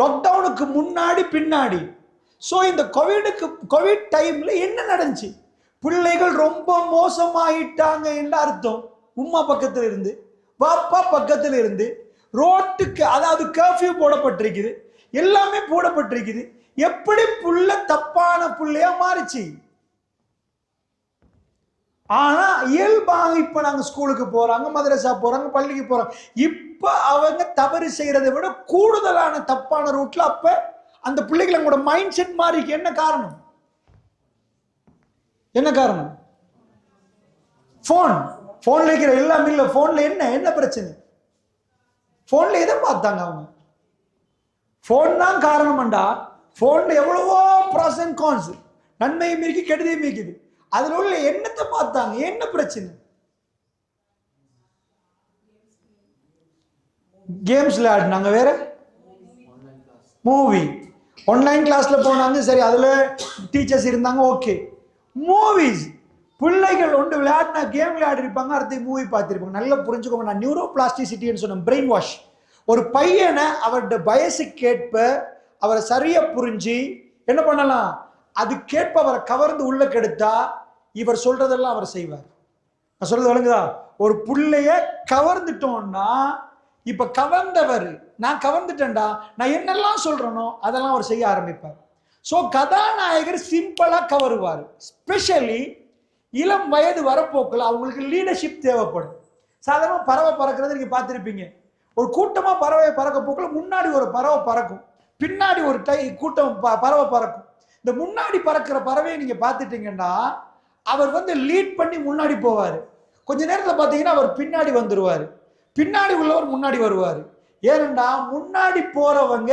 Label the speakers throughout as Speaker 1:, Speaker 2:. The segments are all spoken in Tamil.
Speaker 1: லாக்டவுனுக்கு முன்னாடி பின்னாடி. ஸோ இந்த கோவிடுக்கு கோவிட் டைமில் என்ன நடந்துச்சு? பிள்ளைகள் ரொம்ப மோசமாயிட்டாங்க என்ற அர்த்தம். உம்மா பக்கத்தில் இருந்து பாப்பா பக்கத்தில் இருந்து ரோட்டுக்கு அதாவது கர்ஃபியூ போடப்பட்டிருக்குது. எல்லாமே போடப்பட்டிருக்குது. எப்படி புள்ள தப்பான புள்ளையா மாறிச்சு? ஆனால் இயல்பாக இப்போ நாங்கள் ஸ்கூலுக்கு போகிறாங்க மதரசா போகிறாங்க பள்ளிக்கு போகிறோம் இப்போ அவங்க தவறு செய்கிறதை விட கூடுதலான தப்பான ரூட்டில் அப்போ அந்த பிள்ளைகளோட மைண்ட் செட் மாறிக்கு என்ன காரணம்? என்ன காரணம்? ஃபோன் ஃபோனில் இருக்கிற எல்லாம் இல்லை ஃபோனில் என்ன என்ன பிரச்சனை? ஃபோனில் எதை பார்த்தாங்க அவங்க? ஃபோன் தான் காரணம்டா ஃபோனில் எவ்வளவோ ப்ராஸ் அண்ட் கான்ஸ் நன்மையும் இருக்கு கெடுதியும் இருக்குது. அதில் உள்ள என்னத்தை பார்த்தாங்க. என்ன பிரச்சனை? கேம்ஸில் ஆடினாங்க வேற? மூவி ஆன்லைன் கிளாஸில் போனாங்க. சரி அதில் டீச்சர்ஸ் இருந்தாங்க. ஓகே மூவிஸ் பிள்ளைகள் ஒன்று விளையாடினா கேம் விளையாடிருப்பாங்க. அடுத்து மூவி பார்த்துருப்பாங்க. நல்லா புரிஞ்சுக்கோங்க. நான் நியூரோ பிளாஸ்டிசிட்டின்னு சொன்னேன். பிரெயின் வாஷ் ஒரு பையனை அவரோட வயசுக்கேற்ப அவரை சரியாக புரிஞ்சு என்ன பண்ணலாம்? அது கேட்பவரை கவர்ந்து உள்ள கெடுத்தா இவர் சொல்றதெல்லாம் அவர் செய்வார். நான் சொல்றது விளங்குதா? ஒரு புள்ளைய கவர்ந்துட்டோம்னா இப்ப கவர்ந்தவர் நான் கவர்ந்துட்டேன்டா நான் என்னெல்லாம் சொல்றேனோ அதெல்லாம் அவர் செய்ய ஆரம்பிப்பார். ஸோ கதாநாயகர் சிம்பிளா கவருவார். ஸ்பெஷலி இளம் வயது வரப்போக்கில் அவங்களுக்கு லீடர்ஷிப் தேவைப்படும். சாதாரண பறவை பறக்கிறது நீங்க பார்த்துருப்பீங்க. ஒரு கூட்டமா பறவை பறக்க போக்கில் முன்னாடி ஒரு பறவை பறக்கும். பின்னாடி ஒரு டை கூட்டம் ப- பறவை பறக்கும். இந்த முன்னாடி பறக்கிற பறவையை நீங்க பார்த்துட்டீங்கன்னா அவர் வந்து லீட் பண்ணி முன்னாடி போவார். கொஞ்ச நேரத்தில் பார்த்தீங்கன்னா அவர் பின்னாடி வந்துடுவார் பின்னாடி உள்ளவர் முன்னாடி வருவார். ஏனெண்டா முன்னாடி போறவங்க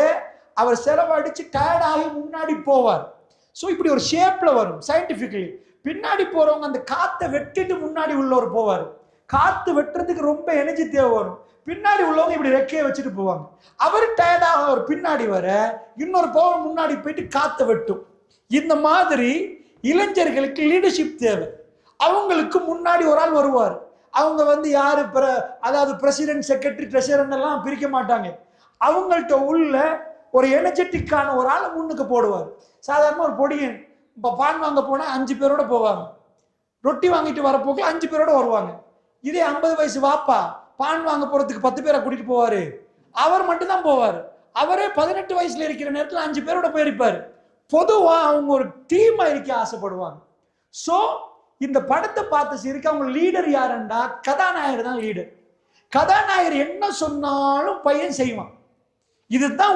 Speaker 1: அவர் செலவழிச்சு டயர்டாகி முன்னாடி போவார். ஸோ இப்படி ஒரு ஷேப்பில் வரும் சயின்டிஃபிக்கலி பின்னாடி போகிறவங்க அந்த காற்றை வெட்டிட்டு முன்னாடி உள்ளவர் போவார். காற்று வெட்டுறதுக்கு ரொம்ப எனர்ஜி தேவை வரும். பின்னாடி உள்ளவங்க இப்படி ரெக்கையை வச்சுட்டு போவாங்க. அவர் டயர்டாக அவர் பின்னாடி வர இன்னொரு போக முன்னாடி போயிட்டு காற்றை வெட்டும். இந்த மாதிரி இளைஞர்களுக்கு லீடர்ஷிப் தேவை. அவங்களுக்கு முன்னாடி ஒரு ஆள் வருவார். அவங்க வந்து யார்? பிர அதாவது பிரசிடென்ட் செக்ரட்டரி ட்ரெஷரன் எல்லாம் பிரிக்க மாட்டாங்க. அவங்கள்ட்ட உள்ள ஒரு எனர்ஜெட்டிக்கான ஒரு ஆளை முன்னுக்கு போடுவார். சாதாரண ஒரு பொடியன் இப்போ பான் வாங்க போனால் அஞ்சு பேரோட போவாங்க. ரொட்டி வாங்கிட்டு வரப்போக்கில் அஞ்சு பேரோட வருவாங்க. இதே ஐம்பது வயசு வாப்பா பான் வாங்க போகிறதுக்கு பத்து பேரை கூட்டிகிட்டு போவார். அவர் மட்டும்தான் போவார். அவரே பதினெட்டு வயசில் இருக்கிற நேரத்தில் அஞ்சு பேரோட போயிருப்பார். பொதுவாக அவங்க ஒரு டீமா இருக்க ஆசைப்படுவாங்க. ஸோ இந்த படத்தை பார்த்து சிரிக்க அவங்க லீடர் யாருன்னா கதாநாயகர் தான் லீடர் கதாநாயகர் என்ன சொன்னாலும் பையன் செய்வான். இதுதான்